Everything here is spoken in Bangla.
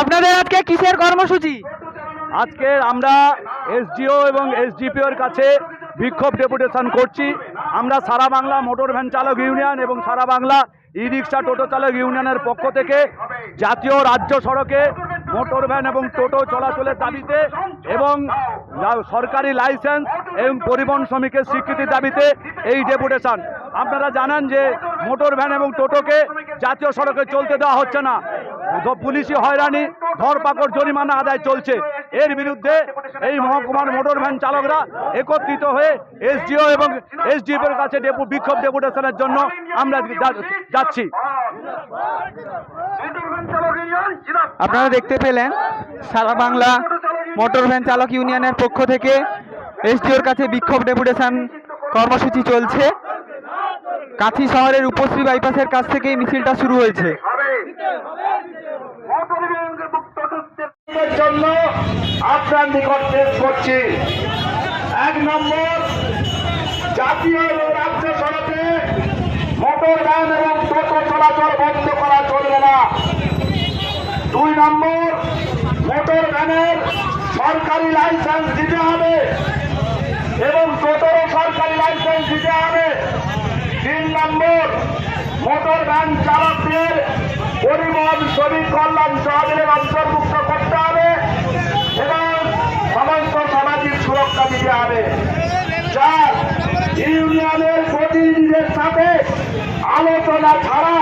আপনাদের আজকে কিসের কর্মসূচি? আজকে আমরা এসডিও এবং এসডিপিওর কাছে বিক্ষোভ ডেপুটেশন করছি। আমরা সারা বাংলা মোটর ভ্যান চালক ইউনিয়ন এবং সারা বাংলা ই রিক্সা টোটো চালক ইউনিয়নের পক্ষ থেকে জাতীয় রাজ্য সড়কে মোটর ভ্যান এবং টোটো চলাচলের দাবিতে এবং সরকারি লাইসেন্স এবং পরিবহন শ্রমিকের স্বীকৃতির দাবিতে এই ডেপুটেশন। আপনারা জানেন যে মোটর ভ্যান এবং টোটোকে জাতীয় সড়কে চলতে দেওয়া হচ্ছে না। পুলিশি হয়রানি, ধরপাকড় জরিমানা আদায় চলছে। এর বিরুদ্ধে এই মহকুমার মোটর ভ্যান চালকরা একত্রিত হয়ে এসডিও এবং এসডিএফের কাছে ডেপু, বিক্ষোভ ডেপুটেশনের জন্য আমরা যাচ্ছি। আপনারা দেখতে পেলেন, সারা বাংলা মোটর ভ্যান চালক ইউনিয়নের পক্ষ থেকে এসডিওর কাছে বিক্ষোভ ডেপুটেশন কর্মসূচি চলছে। কাঁথি শহরের উপশ্রী বাইপাসের কাছ থেকেই মিছিলটা শুরু হয়েছে। জন্য এক নম্বর, জাতীয় মোটর এবং চলাচল করা চলবে না। দুই নম্বর, মোটর সরকারি লাইসেন্স দিতে হবে এবং টোটোরও সরকারি লাইসেন্স দিতে হবে তিন নম্বর মোটর ভ্যান চালকদের পরিবহন শ্রমিক কল্যাণ তহবিলের অন্তর্ভুক্ত করতে হবে এবং সমস্ত সামাজিক সুরক্ষা দিতে হবে। চার ইউনিয়নের প্রতিনিধিদের সাথে আলোচনা ছাড়া